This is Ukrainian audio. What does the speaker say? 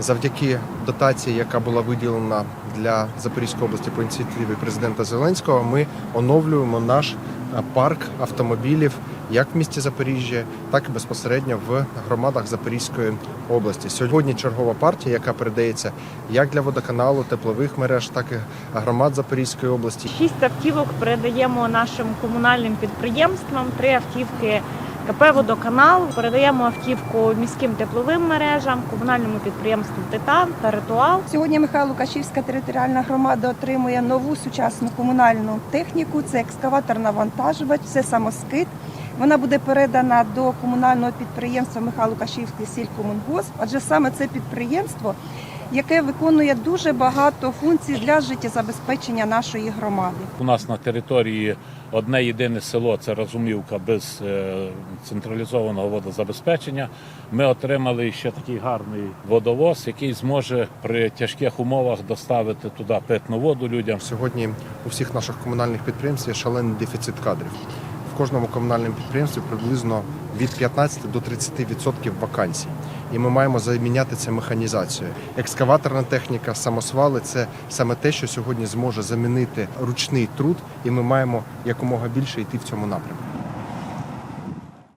Завдяки дотації, яка була виділена для Запорізької області по ініціативі президента Зеленського, ми оновлюємо наш е, парк автомобілів як в місті Запоріжжя, так і безпосередньо в громадах Запорізької області. Сьогодні чергова партія, яка передається як для водоканалу, теплових мереж, так і громад Запорізької області. Шість автівок передаємо нашим комунальним підприємствам, три автівки КП «Водоканал». Передаємо автівку міським тепловим мережам, комунальному підприємству Титан та Ритуал. Сьогодні Михайло Кашівська територіальна громада отримує нову сучасну комунальну техніку. Це екскаватор навантажувач, це самоскид. Вона буде передана до комунального підприємства Михайло Кашівський сількомунгосп, адже саме це підприємство, яке виконує дуже багато функцій для життєзабезпечення нашої громади. У нас на території одне єдине село це Розумівка без е, централізованого водозабезпечення. Ми отримали ще такий гарний водовоз, який зможе при тяжких умовах доставити туди питну воду людям. Сьогодні у всіх наших комунальних підприємств є шалений дефіцит кадрів. Кожному комунальному підприємстві приблизно від 15 до 30% вакансій. І ми маємо заміняти це механізацією. Екскаваторна техніка, самосвали це саме те, що сьогодні зможе замінити ручний труд, і ми маємо якомога більше йти в цьому напрямку.